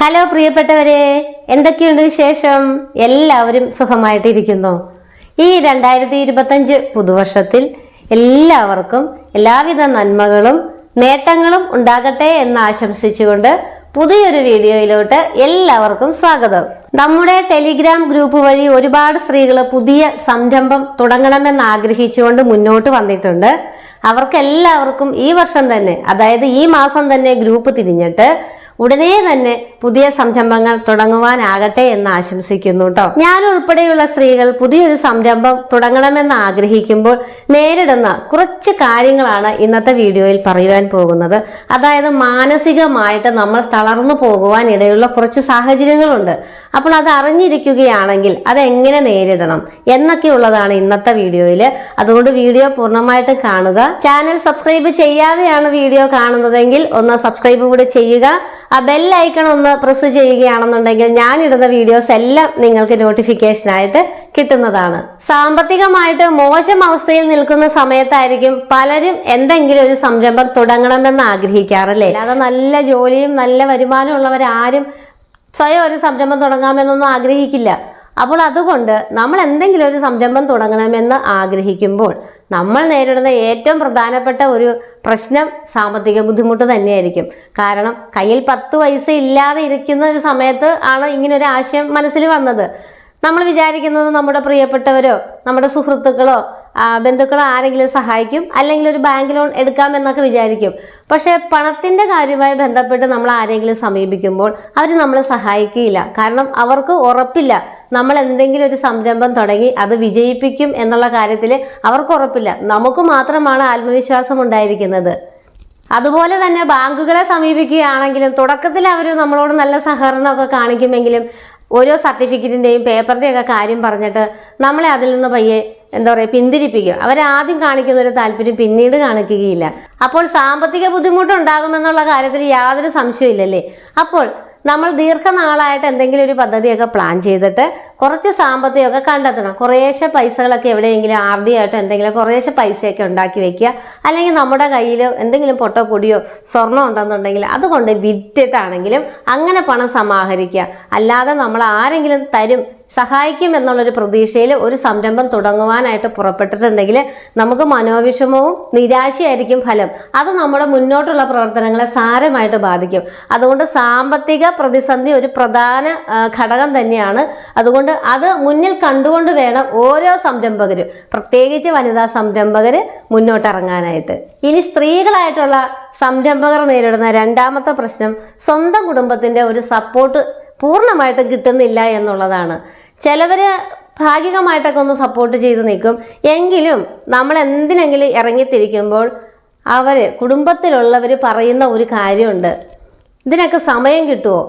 Hello പ്രിയപ്പെട്ടവരെ എന്തൊക്കെയുണ്ട് വിശേഷം? എല്ലാവരും സുഖമായിട്ടിരിക്കുന്നു. ഈ രണ്ടായിരത്തി ഇരുപത്തഞ്ച് പുതുവർഷത്തിൽ എല്ലാവർക്കും എല്ലാവിധ നന്മകളും നേട്ടങ്ങളും ഉണ്ടാകട്ടെ എന്ന് ആശംസിച്ചുകൊണ്ട് പുതിയൊരു വീഡിയോയിലോട്ട് എല്ലാവർക്കും സ്വാഗതം. നമ്മുടെ ടെലിഗ്രാം ഗ്രൂപ്പ് വഴി ഒരുപാട് സ്ത്രീകൾ പുതിയ സംരംഭം തുടങ്ങണമെന്ന് ആഗ്രഹിച്ചുകൊണ്ട് മുന്നോട്ട് വന്നിട്ടുണ്ട്. അവർക്കെല്ലാവർക്കും ഈ വർഷം തന്നെ അതായത് ഈ മാസം തന്നെ ഗ്രൂപ്പ് തിരിഞ്ഞിട്ട് ഉടനെ തന്നെ പുതിയ സംരംഭങ്ങൾ തുടങ്ങുവാനാകട്ടെ എന്ന് ആശംസിക്കുന്നു കേട്ടോ ഞാൻ ഉൾപ്പെടെയുള്ള സ്ത്രീകൾ പുതിയൊരു സംരംഭം തുടങ്ങണമെന്ന് ആഗ്രഹിക്കുമ്പോൾ നേരിടുന്ന കുറച്ച് കാര്യങ്ങളാണ് ഇന്നത്തെ വീഡിയോയിൽ പറയുവാൻ പോകുന്നത്. അതായത് മാനസികമായിട്ട് നമ്മൾ തളർന്നു പോകുവാൻ ഇടയുള്ള കുറച്ച് സാഹചര്യങ്ങളുണ്ട്. അപ്പോൾ അത് അറിഞ്ഞിരിക്കുകയാണെങ്കിൽ അതെങ്ങനെ നേരിടണം എന്നൊക്കെയുള്ളതാണ് ഇന്നത്തെ വീഡിയോയിൽ. അതുകൊണ്ട് വീഡിയോ പൂർണമായിട്ട് കാണുക. ചാനൽ സബ്സ്ക്രൈബ് ചെയ്യാതെയാണ് വീഡിയോ കാണുന്നതെങ്കിൽ ഒന്ന് സബ്സ്ക്രൈബ് കൂടി ചെയ്യുക. ആ ബെൽ ഐക്കൺ ഒന്ന് പ്രസ് ചെയ്യുകയാണെന്നുണ്ടെങ്കിൽ ഞാൻ ഇടുന്ന വീഡിയോസ് എല്ലാം നിങ്ങൾക്ക് നോട്ടിഫിക്കേഷനായിട്ട് കിട്ടുന്നതാണ്. സാമ്പത്തികമായിട്ട് മോശം അവസ്ഥയിൽ നിൽക്കുന്ന സമയത്തായിരിക്കും പലരും എന്തെങ്കിലും ഒരു സംരംഭം തുടങ്ങണമെന്ന് ആഗ്രഹിക്കാറല്ലേ അല്ലാതെ നല്ല ജോലിയും നല്ല വരുമാനം ഉള്ളവരാരും സ്വയം ഒരു സംരംഭം തുടങ്ങാമെന്നൊന്നും ആഗ്രഹിക്കില്ല. അപ്പോൾ അതുകൊണ്ട് നമ്മൾ എന്തെങ്കിലും ഒരു സംരംഭം തുടങ്ങണമെന്ന് ആഗ്രഹിക്കുമ്പോൾ നമ്മൾ നേരിടുന്ന ഏറ്റവും പ്രധാനപ്പെട്ട ഒരു പ്രശ്നം സാമ്പത്തിക ബുദ്ധിമുട്ട് തന്നെയായിരിക്കും. കാരണം കയ്യിൽ പത്ത് പൈസ ഇല്ലാതെ ഇരിക്കുന്ന ഒരു സമയത്ത് ആണ് ഇങ്ങനെ ഒരു ആശയം മനസ്സിൽ വന്നത്. നമ്മൾ വിചാരിക്കുന്നത് നമ്മുടെ പ്രിയപ്പെട്ടവരോ നമ്മുടെ സുഹൃത്തുക്കളോ ആ, ബന്ധുക്കളോ ആരെങ്കിലും സഹായിക്കും അല്ലെങ്കിൽ ഒരു ബാങ്ക് ലോൺ എടുക്കാമെന്നൊക്കെ വിചാരിക്കും. പക്ഷേ പണത്തിന്റെ കാര്യവുമായി ബന്ധപ്പെട്ട് നമ്മൾ ആരെങ്കിലും സമീപിക്കുമ്പോൾ അവർ നമ്മളെ സഹായിക്കുകയില്ല. കാരണം അവർക്ക് ഉറപ്പില്ല. നമ്മൾ എന്തെങ്കിലും ഒരു സംരംഭം തുടങ്ങി അത് വിജയിപ്പിക്കും എന്നുള്ള കാര്യത്തിൽ അവർക്ക് ഉറപ്പില്ല. നമുക്ക് മാത്രമാണ് ആത്മവിശ്വാസം ഉണ്ടായിരിക്കുന്നത്. അതുപോലെ തന്നെ ബാങ്കുകളെ സമീപിക്കുകയാണെങ്കിലും തുടക്കത്തിൽ അവർ നമ്മളോട് നല്ല സഹകരണമൊക്കെ കാണിക്കുമെങ്കിലും ഓരോ സർട്ടിഫിക്കറ്റിന്റെയും പേപ്പറിന്റെയൊക്കെ കാര്യം പറഞ്ഞിട്ട് നമ്മളെ അതിൽ നിന്ന് പയ്യെ എന്താ പറയുക പിന്തിരിപ്പിക്കും. അവരാദ്യം കാണിക്കുന്ന ഒരു താല്പര്യം പിന്നീട് കാണിക്കുകയില്ല. അപ്പോൾ സാമ്പത്തിക ബുദ്ധിമുട്ടുണ്ടാകുമെന്നുള്ള കാര്യത്തിൽ യാതൊരു സംശയമില്ലല്ലേ അപ്പോൾ നമ്മൾ ദീർഘനാളായിട്ട് എന്തെങ്കിലും ഒരു പദ്ധതിയൊക്കെ പ്ലാൻ ചെയ്തിട്ട് കുറച്ച് സാമ്പത്തികമൊക്കെ കണ്ടെത്തണം. കുറേശ്ശെ പൈസകളൊക്കെ എവിടെയെങ്കിലും ആർ ഡി ആയിട്ടോ എന്തെങ്കിലും കുറേശ്ശെ പൈസയൊക്കെ ഉണ്ടാക്കി വെക്കുക. അല്ലെങ്കിൽ നമ്മുടെ കയ്യിൽ എന്തെങ്കിലും പൊട്ടോ പൊടിയോ സ്വർണം ഉണ്ടെന്നുണ്ടെങ്കിൽ അതുകൊണ്ട് വിറ്റിട്ടാണെങ്കിലും അങ്ങനെ പണം സമാഹരിക്കുക. അല്ലാതെ നമ്മൾ ആരെങ്കിലും തരും സഹായിക്കും എന്നുള്ളൊരു പ്രതീക്ഷയിൽ ഒരു സംരംഭം തുടങ്ങുവാനായിട്ട് പുറപ്പെട്ടിട്ടുണ്ടെങ്കിൽ നമുക്ക് മനോവിഷമവും നിരാശയായിരിക്കും ഫലം. അത് നമ്മുടെ മുന്നോട്ടുള്ള പ്രവർത്തനങ്ങളെ സാരമായിട്ട് ബാധിക്കും. അതുകൊണ്ട് സാമ്പത്തിക പ്രതിസന്ധി ഒരു പ്രധാന ഘടകം തന്നെയാണ്. അതുകൊണ്ട് അത് മുന്നിൽ കണ്ടുകൊണ്ട് വേണം ഓരോ സംരംഭകരും പ്രത്യേകിച്ച് വനിതാ സംരംഭകർ മുന്നോട്ടിറങ്ങാനായിട്ട്. ഇനി സ്ത്രീകളായിട്ടുള്ള സംരംഭകർ നേരിടുന്ന രണ്ടാമത്തെ പ്രശ്നം സ്വന്തം കുടുംബത്തിന്റെ ഒരു സപ്പോർട്ട് പൂർണമായിട്ട് കിട്ടുന്നില്ല എന്നുള്ളതാണ്. ചിലവർ ഭാഗികമായിട്ടൊക്കെ ഒന്ന് സപ്പോർട്ട് ചെയ്ത് നിൽക്കും. എങ്കിലും നമ്മൾ എന്തിനെങ്കിലും ഇറങ്ങിത്തിരിക്കുമ്പോൾ അവർ കുടുംബത്തിലുള്ളവർ പറയുന്ന ഒരു കാര്യമുണ്ട്. ഇതിനൊക്കെ സമയം കിട്ടുമോ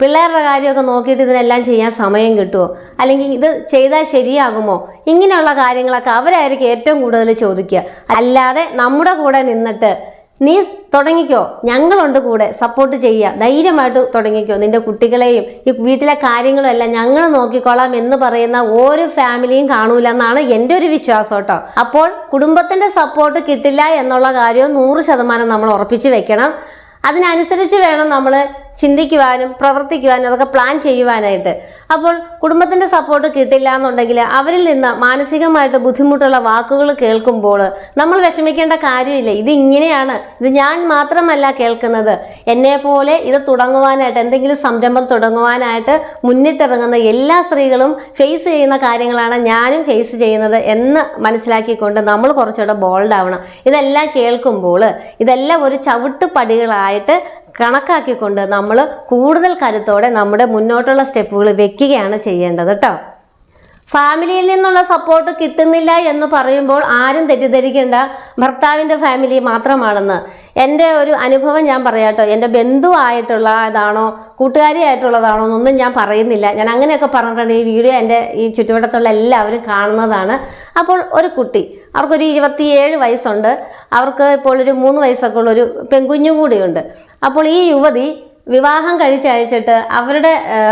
പിള്ളേരുടെ കാര്യമൊക്കെ നോക്കിയിട്ട് ഇതിനെല്ലാം ചെയ്യാൻ സമയം കിട്ടുമോ അല്ലെങ്കിൽ ഇത് ചെയ്താൽ ശരിയാകുമോ? ഇങ്ങനെയുള്ള കാര്യങ്ങളൊക്കെ അവരായിരിക്കും ഏറ്റവും കൂടുതൽ ചോദിക്കുക. അല്ലാതെ നമ്മുടെ കൂടെ നിന്നിട്ട് നീ തുടങ്ങിക്കോ. ഞങ്ങളുണ്ട് കൂടെ. സപ്പോർട്ട് ചെയ്യുക. ധൈര്യമായിട്ട് തുടങ്ങിക്കോ. നിന്റെ കുട്ടികളെയും ഈ വീട്ടിലെ കാര്യങ്ങളും എല്ലാം ഞങ്ങൾ നോക്കിക്കോളാം എന്ന് പറയുന്ന ഒരു ഫാമിലിയും കാണൂല എന്നാണ് എന്റെ ഒരു വിശ്വാസം കേട്ടോ. അപ്പോൾ കുടുംബത്തിന്റെ സപ്പോർട്ട് കിട്ടില്ല എന്നുള്ള കാര്യം നൂറ് ശതമാനം നമ്മൾ ഉറപ്പിച്ചു വെക്കണം. അതിനനുസരിച്ച് വേണം നമ്മൾ ചിന്തിക്കുവാനും പ്രവർത്തിക്കുവാനും അതൊക്കെ പ്ലാൻ ചെയ്യുവാനായിട്ട്. അപ്പോൾ കുടുംബത്തിന്റെ സപ്പോർട്ട് കിട്ടില്ല എന്നുണ്ടെങ്കിൽ അവരിൽ നിന്ന് മാനസികമായിട്ട് ബുദ്ധിമുട്ടുള്ള വാക്കുകൾ കേൾക്കുമ്പോൾ നമ്മൾ വിഷമിക്കേണ്ട കാര്യമില്ല. ഇത് ഇങ്ങനെയാണ്. ഇത് ഞാൻ മാത്രമല്ല കേൾക്കുന്നത്. എന്നെ പോലെ ഇത് തുടങ്ങുവാനായിട്ട് എന്തെങ്കിലും സംരംഭം തുടങ്ങുവാനായിട്ട് മുന്നിട്ടിറങ്ങുന്ന എല്ലാ സ്ത്രീകളും ഫേസ് ചെയ്യുന്ന കാര്യങ്ങളാണ് ഞാനും ഫേസ് ചെയ്യുന്നത് എന്ന് മനസ്സിലാക്കിക്കൊണ്ട് നമ്മൾ കുറച്ചുകൂടെ ബോൾഡ് ആവണം. ഇതെല്ലാം കേൾക്കുമ്പോൾ ഇതെല്ലാം ഒരു ചവിട്ടുപടികളായിട്ട് കണക്കാക്കിക്കൊണ്ട് നമ്മൾ കൂടുതൽ കരുത്തോടെ നമ്മുടെ മുന്നോട്ടുള്ള സ്റ്റെപ്പുകൾ വെക്കുകയാണ് ചെയ്യേണ്ടത് കേട്ടോ ഫാമിലിയിൽ നിന്നുള്ള സപ്പോർട്ട് കിട്ടുന്നില്ല എന്ന് പറയുമ്പോൾ ആരും തെറ്റിദ്ധരിക്കേണ്ട ഭർത്താവിന്റെ ഫാമിലി മാത്രമാണെന്ന് എന്റെ ഒരു അനുഭവം ഞാൻ പറയാട്ടോ എന്റെ ബന്ധുവായിട്ടുള്ളതാണോ കൂട്ടുകാരിയായിട്ടുള്ളതാണോ എന്നൊന്നും ഞാൻ പറയുന്നില്ല. ഞാൻ അങ്ങനെയൊക്കെ പറഞ്ഞിട്ടുണ്ട് ഈ വീഡിയോ എന്റെ ഈ ചുറ്റുവട്ടത്തുള്ള എല്ലാവരും കാണുന്നതാണ്. അപ്പോൾ ഒരു കുട്ടി അവർക്കൊരു ഇരുപത്തിയേഴ് വയസ്സുണ്ട്. അവർക്ക് ഇപ്പോൾ ഒരു മൂന്ന് വയസ്സൊക്കെ ഉള്ളൊരു പെൺകുഞ്ഞു കൂടിയുണ്ട്. അപ്പോൾ ഈ യുവതി വിവാഹം കഴിച്ചയച്ചിട്ട് അവരുടെ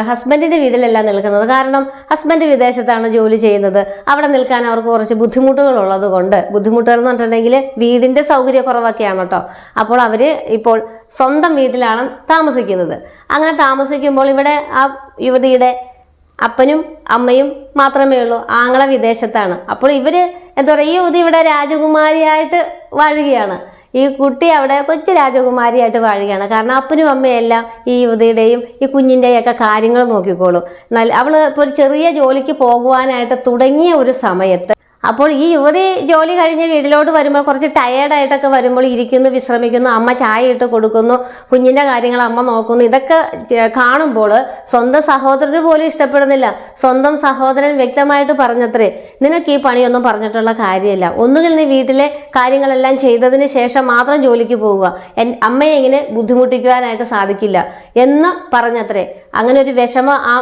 ഹസ്ബൻഡിന്റെ വീട്ടിലല്ല നിൽക്കുന്നത്. കാരണം ഹസ്ബൻഡ് വിദേശത്താണ് ജോലി ചെയ്യുന്നത്. അവിടെ നിൽക്കാൻ അവർക്ക് കുറച്ച് ബുദ്ധിമുട്ടുകൾ ഉള്ളത് കൊണ്ട്. ബുദ്ധിമുട്ടുകൾ എന്ന് പറഞ്ഞിട്ടുണ്ടെങ്കിൽ വീടിന്റെ സൗകര്യക്കുറവൊക്കെയാണ് കേട്ടോ. അപ്പോൾ അവർ ഇപ്പോൾ സ്വന്തം വീട്ടിലാണ് താമസിക്കുന്നത്. അങ്ങനെ താമസിക്കുമ്പോൾ ഇവിടെ ആ യുവതിയുടെ അപ്പനും അമ്മയും മാത്രമേ ഉള്ളൂ. ആങ്ങളെ വിദേശത്താണ്. അപ്പോൾ ഇവർ എന്താ പറയുക ഈ യുവതി ഇവിടെ രാജകുമാരിയായിട്ട് വാഴുകയാണ്. ഈ കുട്ടി അവിടെ കൊച്ചു രാജകുമാരിയായിട്ട് വാഴുകയാണ്. കാരണം അപ്പനും അമ്മയും എല്ലാം ഈ യുവതിയുടെയും ഈ കുഞ്ഞിന്റെയും ഒക്കെ കാര്യങ്ങൾ നോക്കിക്കോളും. നല്ല അവൾ ഇപ്പോൾ ഒരു ചെറിയ ജോലിക്ക് പോകുവാനായിട്ട് തുടങ്ങിയ ഒരു സമയത്ത് അപ്പോൾ ഈ യുവതി ജോലി കഴിഞ്ഞ് വീട്ടിലോട്ട് വരുമ്പോൾ കുറച്ച് ടയേർഡായിട്ടൊക്കെ വരുമ്പോൾ ഇരിക്കുന്നു വിശ്രമിക്കുന്നു അമ്മ ചായ ഇട്ട് കൊടുക്കുന്നു കുഞ്ഞിന്റെ കാര്യങ്ങൾ അമ്മ നോക്കുന്നു. ഇതൊക്കെ കാണുമ്പോൾ സ്വന്തം സഹോദരന് പോലും ഇഷ്ടപ്പെടുന്നില്ല. സ്വന്തം സഹോദരൻ വ്യക്തമായിട്ട് പറഞ്ഞത്രേ നിനക്ക് ഈ പണിയൊന്നും പറഞ്ഞിട്ടുള്ള കാര്യമില്ല. ഒന്നുകിൽ നീ വീട്ടിലെ കാര്യങ്ങളെല്ലാം ചെയ്തതിന് ശേഷം മാത്രം ജോലിക്ക് പോവുക. എൻ അമ്മയെ ഇങ്ങനെ ബുദ്ധിമുട്ടിക്കുവാനായിട്ട് സാധിക്കില്ല. എന്ന് പറഞ്ഞത്രേ അങ്ങനെ ഒരു വിഷമം ആ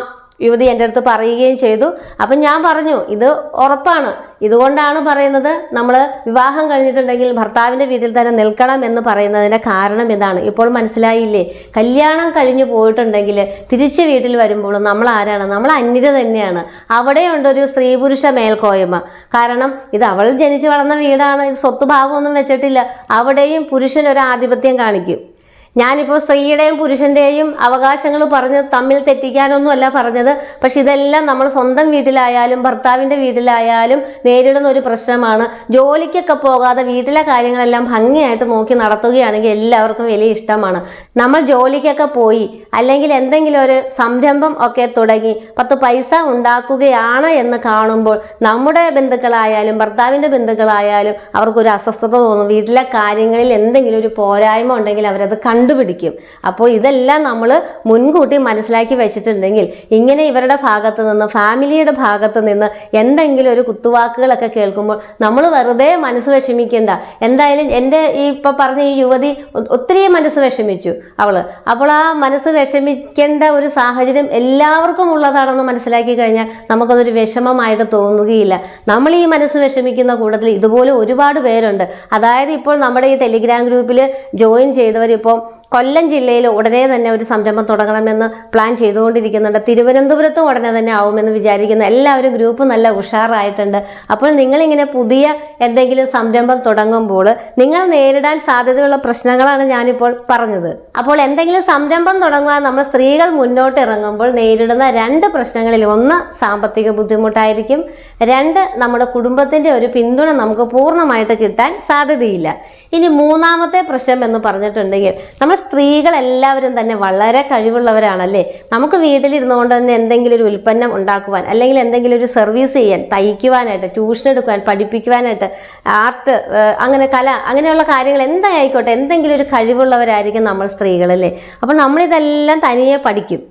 യുവതി എന്റെ അടുത്ത് പറയുകയും ചെയ്തു. അപ്പം ഞാൻ പറഞ്ഞു ഇത് ഉറപ്പാണ്. ഇതുകൊണ്ടാണ് പറയുന്നത് നമ്മൾ വിവാഹം കഴിഞ്ഞിട്ടുണ്ടെങ്കിൽ ഭർത്താവിന്റെ വീട്ടിൽ തന്നെ നിൽക്കണം എന്ന് പറയുന്നതിന്റെ കാരണം ഇതാണ്. ഇപ്പോൾ മനസ്സിലായില്ലേ? കല്യാണം കഴിഞ്ഞു പോയിട്ടുണ്ടെങ്കിൽ തിരിച്ച് വീട്ടിൽ വരുമ്പോൾ നമ്മൾ ആരാണ്? നമ്മൾ അന്യത തന്നെയാണ്. അവിടെയുണ്ടൊരു സ്ത്രീ പുരുഷ മേൽക്കോയ്മ. കാരണം ഇത് അവൾ ജനിച്ചു വളർന്ന വീടാണ് ഇത് സ്വത്ത് ഭാവമൊന്നും വെച്ചിട്ടില്ല. അവിടെയും പുരുഷൻ ഒരു ആധിപത്യം കാണിക്കും. ഞാനിപ്പോൾ സ്ത്രീയുടെയും പുരുഷന്റെയും അവകാശങ്ങൾ പറഞ്ഞ് തമ്മിൽ തെറ്റിക്കാനൊന്നുമല്ല പറഞ്ഞത്. പക്ഷെ ഇതെല്ലാം നമ്മൾ സ്വന്തം വീട്ടിലായാലും ഭർത്താവിന്റെ വീട്ടിലായാലും നേരിടുന്ന ഒരു പ്രശ്നമാണ്. ജോലിക്കൊക്കെ പോകാതെ വീട്ടിലെ കാര്യങ്ങളെല്ലാം ഭംഗിയായിട്ട് നോക്കി നടത്തുകയാണെങ്കിൽ എല്ലാവർക്കും വലിയ ഇഷ്ടമാണ്. നമ്മൾ ജോലിക്കൊക്കെ പോയി അല്ലെങ്കിൽ എന്തെങ്കിലും ഒരു സംരംഭം ഒക്കെ തുടങ്ങി പത്ത് പൈസ ഉണ്ടാക്കുകയാണ് എന്ന് കാണുമ്പോൾ നമ്മുടെ ബന്ധുക്കളായാലും ഭർത്താവിന്റെ ബന്ധുക്കളായാലും അവർക്കൊരു അസ്വസ്ഥത തോന്നും. വീട്ടിലെ കാര്യങ്ങളിൽ എന്തെങ്കിലും ഒരു പോരായ്മ ഉണ്ടെങ്കിൽ അവരത് കണ്ടുപിടിക്കും. അപ്പോൾ ഇതെല്ലാം നമ്മൾ മുൻകൂട്ടി മനസ്സിലാക്കി വെച്ചിട്ടുണ്ടെങ്കിൽ ഇങ്ങനെ ഇവരുടെ ഭാഗത്ത് നിന്ന് ഫാമിലിയുടെ ഭാഗത്ത് നിന്ന് എന്തെങ്കിലും ഒരു കുത്തുവാക്കുകളൊക്കെ കേൾക്കുമ്പോൾ നമ്മൾ വെറുതെ മനസ്സ് വിഷമിക്കേണ്ട. എന്തായാലും എന്റെ ഈ ഇപ്പോൾ പറഞ്ഞ ഈ യുവതി ഒത്തിരി മനസ്സ് വിഷമിച്ചു അവൾ. അപ്പോൾ ആ മനസ്സ് വിഷമിക്കേണ്ട ഒരു സാഹചര്യം എല്ലാവർക്കും ഉള്ളതാണെന്ന് മനസ്സിലാക്കി കഴിഞ്ഞാൽ നമുക്കതൊരു വിഷമമായിട്ട് തോന്നുകയില്ല. നമ്മൾ ഈ മനസ്സ് വിഷമിക്കുന്ന കൂട്ടത്തിൽ ഇതുപോലെ ഒരുപാട് പേരുണ്ട്. അതായത് ഇപ്പോൾ നമ്മുടെ ഈ ടെലിഗ്രാം ഗ്രൂപ്പിൽ ജോയിൻ ചെയ്തവരിപ്പോൾ കൊല്ലം ജില്ലയിൽ ഉടനെ തന്നെ ഒരു സംരംഭം തുടങ്ങണമെന്ന് പ്ലാൻ ചെയ്തുകൊണ്ടിരിക്കുന്നുണ്ട്. തിരുവനന്തപുരത്തും ഉടനെ തന്നെ ആവുമെന്ന് വിചാരിക്കുന്ന. എല്ലാവരും ഗ്രൂപ്പ് നല്ല ഉഷാറായിട്ടുണ്ട്. അപ്പോൾ നിങ്ങളിങ്ങനെ പുതിയ എന്തെങ്കിലും സംരംഭം തുടങ്ങുമ്പോൾ നിങ്ങൾ നേരിടാൻ സാധ്യതയുള്ള പ്രശ്നങ്ങളാണ് ഞാനിപ്പോൾ പറഞ്ഞത്. അപ്പോൾ എന്തെങ്കിലും സംരംഭം തുടങ്ങുവാൻ നമ്മൾ സ്ത്രീകൾ മുന്നോട്ട് ഇറങ്ങുമ്പോൾ നേരിടുന്ന രണ്ട് പ്രശ്നങ്ങളിൽ ഒന്ന് സാമ്പത്തിക ബുദ്ധിമുട്ടായിരിക്കും. രണ്ട് നമ്മുടെ കുടുംബത്തിന്റെ ഒരു പിന്തുണ നമുക്ക് പൂർണമായിട്ട് കിട്ടാൻ സാധ്യതയില്ല. ഇനി മൂന്നാമത്തെ പ്രശ്നം എന്ന് പറഞ്ഞിട്ടുണ്ടെങ്കിൽ നമ്മൾ സ്ത്രീകൾ എല്ലാവരും തന്നെ വളരെ കഴിവുള്ളവരാണല്ലേ? നമുക്ക് വീട്ടിലിരുന്നു കൊണ്ട് തന്നെ എന്തെങ്കിലും ഒരു ഉൽപ്പന്നം ഉണ്ടാക്കുവാൻ അല്ലെങ്കിൽ എന്തെങ്കിലും ഒരു സർവീസ് ചെയ്യാൻ തയ്ക്കുവാനായിട്ട് ട്യൂഷൻ എടുക്കുവാൻ പഠിപ്പിക്കുവാനായിട്ട് ആർട്ട് അങ്ങനെ കല അങ്ങനെയുള്ള കാര്യങ്ങൾ എന്തായിക്കോട്ടെ എന്തെങ്കിലും ഒരു കഴിവുള്ളവരായിരിക്കും നമ്മൾ സ്ത്രീകളല്ലേ? അപ്പോൾ നമ്മളിതെല്ലാം തനിയെ പഠിക്കും.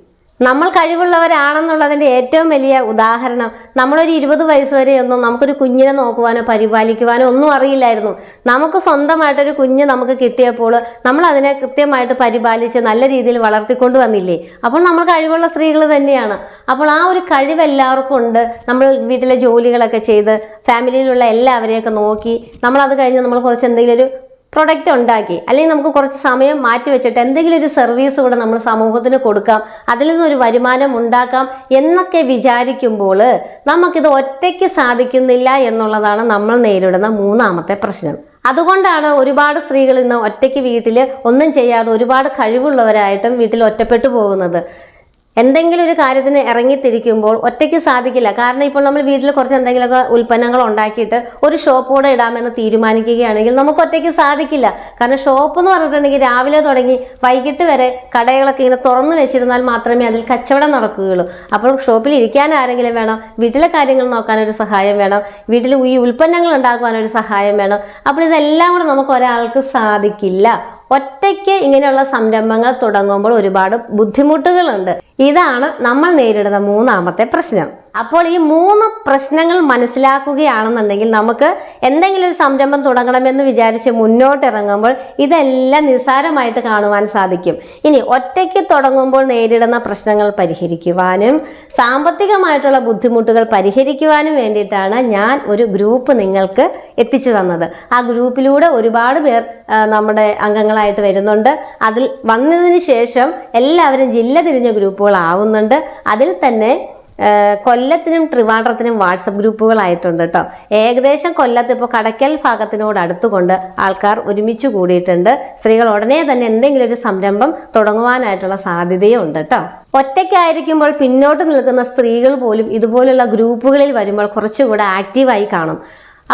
നമ്മൾ കഴിവുള്ളവരാണെന്നുള്ളതിന്റെ ഏറ്റവും വലിയ ഉദാഹരണം നമ്മളൊരു ഇരുപത് വയസ്സ് വരെയൊന്നും നമുക്കൊരു കുഞ്ഞിനെ നോക്കുവാനോ പരിപാലിക്കുവാനോ ഒന്നും അറിയില്ലായിരുന്നു. നമുക്ക് സ്വന്തമായിട്ടൊരു കുഞ്ഞ് നമുക്ക് കിട്ടിയപ്പോൾ നമ്മൾ അതിനെ കൃത്യമായിട്ട് പരിപാലിച്ച് നല്ല രീതിയിൽ വളർത്തിക്കൊണ്ട് വന്നില്ലേ? അപ്പോൾ നമ്മൾ കഴിവുള്ള സ്ത്രീകൾ തന്നെയാണ്. അപ്പോൾ ആ ഒരു കഴിവ് എല്ലാവർക്കും ഉണ്ട്. നമ്മൾ വീട്ടിലെ ജോലികളൊക്കെ ചെയ്ത് ഫാമിലിയിലുള്ള എല്ലാവരെയൊക്കെ നോക്കി നമ്മൾ അത് കഴിഞ്ഞ് നമ്മൾ കുറച്ച് എന്തെങ്കിലും ഒരു പ്രൊഡക്റ്റ് ഉണ്ടാക്കി അല്ലെങ്കിൽ നമുക്ക് കുറച്ച് സമയം മാറ്റി വെച്ചിട്ട് എന്തെങ്കിലും ഒരു സർവീസ് കൂടെ നമ്മൾ സമൂഹത്തിന് കൊടുക്കാം അതിൽ നിന്നൊരു വരുമാനം ഉണ്ടാക്കാം എന്നൊക്കെ വിചാരിക്കുമ്പോൾ നമുക്കിത് ഒറ്റയ്ക്ക് സാധിക്കുന്നില്ല എന്നുള്ളതാണ് നമ്മൾ നേരിടുന്ന മൂന്നാമത്തെ പ്രശ്നം. അതുകൊണ്ടാണ് ഒരുപാട് സ്ത്രീകൾ ഇന്ന് ഒറ്റയ്ക്ക് വീട്ടിൽ ഒന്നും ചെയ്യാതെ ഒരുപാട് കഴിവുള്ളവരായിട്ടും വീട്ടിൽ ഒറ്റപ്പെട്ടു പോകുന്നത്. എന്തെങ്കിലും ഒരു കാര്യത്തിന് ഇറങ്ങിത്തിരിക്കുമ്പോൾ ഒറ്റയ്ക്ക് സാധിക്കില്ല. കാരണം ഇപ്പോൾ നമ്മൾ വീട്ടിൽ കുറച്ച് എന്തെങ്കിലുമൊക്കെ ഉൽപ്പന്നങ്ങൾ ഉണ്ടാക്കിയിട്ട് ഒരു ഷോപ്പ് കൂടെ ഇടാമെന്ന് തീരുമാനിക്കുകയാണെങ്കിൽ നമുക്ക് ഒറ്റയ്ക്ക് സാധിക്കില്ല. കാരണം ഷോപ്പ് എന്ന് പറഞ്ഞിട്ടുണ്ടെങ്കിൽ രാവിലെ തുടങ്ങി വൈകിട്ട് വരെ കടകളൊക്കെ ഇങ്ങനെ തുറന്നു വെച്ചിരുന്നാൽ മാത്രമേ അതിൽ കച്ചവടം നടക്കുകയുള്ളൂ. അപ്പോൾ ഷോപ്പിൽ ഇരിക്കാൻ ആരെങ്കിലും വേണം വീട്ടിലെ കാര്യങ്ങൾ നോക്കാനൊരു സഹായം വേണം വീട്ടിൽ ഈ ഉൽപ്പന്നങ്ങൾ ഉണ്ടാക്കുവാനൊരു സഹായം വേണം. അപ്പോൾ ഇതെല്ലാം കൂടെ നമുക്ക് ഒരാൾക്ക് സാധിക്കില്ല. ഒറ്റയ്ക്ക് ഇങ്ങനെയുള്ള സംരംഭങ്ങൾ തുടങ്ങുമ്പോൾ ഒരുപാട് ബുദ്ധിമുട്ടുകളുണ്ട്. ഇതാണ് നമ്മൾ നേരിടുന്ന മൂന്നാമത്തെ പ്രശ്നം. അപ്പോൾ ഈ മൂന്ന് പ്രശ്നങ്ങൾ മനസ്സിലാക്കുകയാണെന്നുണ്ടെങ്കിൽ നമുക്ക് എന്തെങ്കിലും ഒരു സംരംഭം തുടങ്ങണമെന്ന് വിചാരിച്ച് മുന്നോട്ടിറങ്ങുമ്പോൾ ഇതെല്ലാം നിസ്സാരമായിട്ട് കാണുവാൻ സാധിക്കും. ഇനി ഒറ്റയ്ക്ക് തുടങ്ങുമ്പോൾ നേരിടുന്ന പ്രശ്നങ്ങൾ പരിഹരിക്കുവാനും സാമ്പത്തികമായിട്ടുള്ള ബുദ്ധിമുട്ടുകൾ പരിഹരിക്കുവാനും വേണ്ടിയിട്ടാണ് ഞാൻ ഒരു ഗ്രൂപ്പ് നിങ്ങൾക്ക് എത്തിച്ചു തന്നത്. ആ ഗ്രൂപ്പിലൂടെ ഒരുപാട് പേർ നമ്മുടെ അംഗങ്ങളായിട്ട് വരുന്നുണ്ട്. അതിൽ വന്നതിന് ശേഷം എല്ലാവരും ജില്ല തിരിഞ്ഞ ഗ്രൂപ്പുകളാവുന്നുണ്ട്. അതിൽ തന്നെ കൊല്ലത്തിനും ട്രിവാൻഡ്രത്തിനും വാട്സപ്പ് ഗ്രൂപ്പുകളായിട്ടുണ്ട് കേട്ടോ ഏകദേശം കൊല്ലത്ത് ഇപ്പോൾ കടയ്ക്കൽ ഭാഗത്തിനോട് അടുത്തുകൊണ്ട് ആൾക്കാർ ഒരുമിച്ച് കൂടിയിട്ടുണ്ട്. സ്ത്രീകൾ ഉടനെ തന്നെ എന്തെങ്കിലും ഒരു സംരംഭം തുടങ്ങുവാനായിട്ടുള്ള സാധ്യതയും ഉണ്ട് കേട്ടോ ഒറ്റയ്ക്കായിരിക്കുമ്പോൾ പിന്നോട്ട് നിൽക്കുന്ന സ്ത്രീകൾ പോലും ഇതുപോലുള്ള ഗ്രൂപ്പുകളിൽ വരുമ്പോൾ കുറച്ചുകൂടെ ആക്റ്റീവായി കാണും.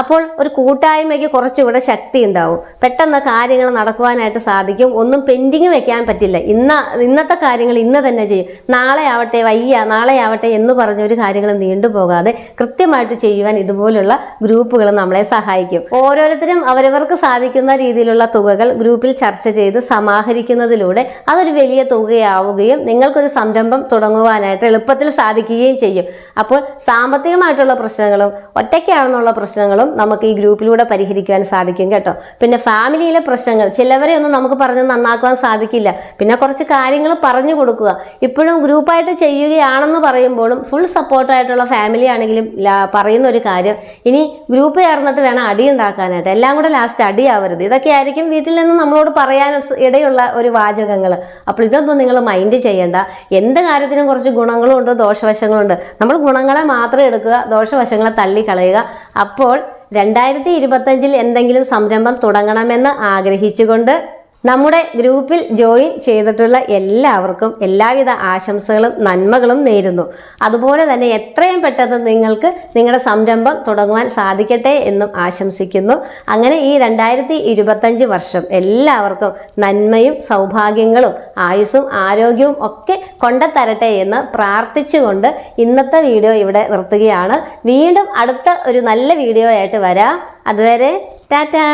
അപ്പോൾ ഒരു കൂട്ടായ്മയ്ക്ക് കുറച്ചുകൂടെ ശക്തി ഉണ്ടാവും. പെട്ടെന്ന് കാര്യങ്ങൾ നടക്കുവാനായിട്ട് സാധിക്കും. ഒന്നും പെൻഡിങ് വെക്കാൻ പറ്റില്ല. ഇന്ന ഇന്നത്തെ കാര്യങ്ങൾ ഇന്ന് തന്നെ ചെയ്യും. നാളെ ആവട്ടെ വയ്യ നാളെ ആവട്ടെ എന്ന് പറഞ്ഞ ഒരു കാര്യങ്ങൾ നീണ്ടുപോകാതെ കൃത്യമായിട്ട് ചെയ്യുവാൻ ഇതുപോലുള്ള ഗ്രൂപ്പുകൾ നമ്മളെ സഹായിക്കും. ഓരോരുത്തരും അവരവർക്ക് സാധിക്കുന്ന രീതിയിലുള്ള തുകകൾ ഗ്രൂപ്പിൽ ചർച്ച ചെയ്ത് സമാഹരിക്കുന്നതിലൂടെ അതൊരു വലിയ തുകയാവുകയും നിങ്ങൾക്കൊരു സംരംഭം തുടങ്ങുവാനായിട്ട് എളുപ്പത്തിൽ സാധിക്കുകയും ചെയ്യും. അപ്പോൾ സാമ്പത്തികമായിട്ടുള്ള പ്രശ്നങ്ങളും ഒറ്റയ്ക്കാണെന്നുള്ള പ്രശ്നങ്ങളും നമുക്ക് ഈ ഗ്രൂപ്പിലൂടെ പരിഹരിക്കുവാൻ സാധിക്കും കേട്ടോ. പിന്നെ ഫാമിലിയിലെ പ്രശ്നങ്ങൾ ചിലവരെ ഒന്നും നമുക്ക് പറഞ്ഞ് നന്നാക്കുവാൻ സാധിക്കില്ല. പിന്നെ കുറച്ച് കാര്യങ്ങൾ പറഞ്ഞു കൊടുക്കുക. ഇപ്പോഴും ഗ്രൂപ്പായിട്ട് ചെയ്യുകയാണെന്ന് പറയുമ്പോഴും ഫുൾ സപ്പോർട്ടായിട്ടുള്ള ഫാമിലി ആണെങ്കിലും പറയുന്ന ഒരു കാര്യം ഇനി ഗ്രൂപ്പ് ചേർന്നിട്ട് വേണം അടി ഉണ്ടാക്കാനായിട്ട്. എല്ലാം കൂടെ ലാസ്റ്റ് അടിയാവരുത് ഇതൊക്കെ ആയിരിക്കും വീട്ടിൽ നിന്ന് നമ്മളോട് പറയാൻ ഇടയുള്ള ഒരു വാചകങ്ങൾ. അപ്പോൾ ഇതൊന്നും നിങ്ങൾ മൈൻഡ് ചെയ്യേണ്ട. എന്ത് കാര്യത്തിനും കുറച്ച് ഗുണങ്ങളും ഉണ്ട് ദോഷവശങ്ങളും ഉണ്ട് നമ്മൾ ഗുണങ്ങളെ മാത്രം എടുക്കുക ദോഷവശങ്ങളെ തള്ളിക്കളയുക. അപ്പോൾ രണ്ടായിരത്തി ഇരുപത്തഞ്ചിൽ എന്തെങ്കിലും സംരംഭം തുടങ്ങണമെന്ന് ആഗ്രഹിച്ചുകൊണ്ട് നമ്മുടെ ഗ്രൂപ്പിൽ ജോയിൻ ചെയ്തിട്ടുള്ള എല്ലാവർക്കും എല്ലാവിധ ആശംസകളും നന്മകളും നേരുന്നു. അതുപോലെ തന്നെ എത്രയും പെട്ടെന്ന് നിങ്ങൾക്ക് നിങ്ങളുടെ സംരംഭം തുടങ്ങുവാൻ സാധിക്കട്ടെ എന്നും ആശംസിക്കുന്നു. അങ്ങനെ ഈ രണ്ടായിരത്തി ഇരുപത്തഞ്ച് വർഷം എല്ലാവർക്കും നന്മയും സൗഭാഗ്യങ്ങളും ആയുസ്സും ആരോഗ്യവും ഒക്കെ കൊണ്ടത്തരട്ടെ എന്ന് പ്രാർത്ഥിച്ചുകൊണ്ട് ഇന്നത്തെ വീഡിയോ ഇവിടെ നിർത്തുകയാണ്. വീണ്ടും അടുത്ത ഒരു നല്ല വീഡിയോ ആയിട്ട് വരാം. അതുവരെ ടാറ്റാ!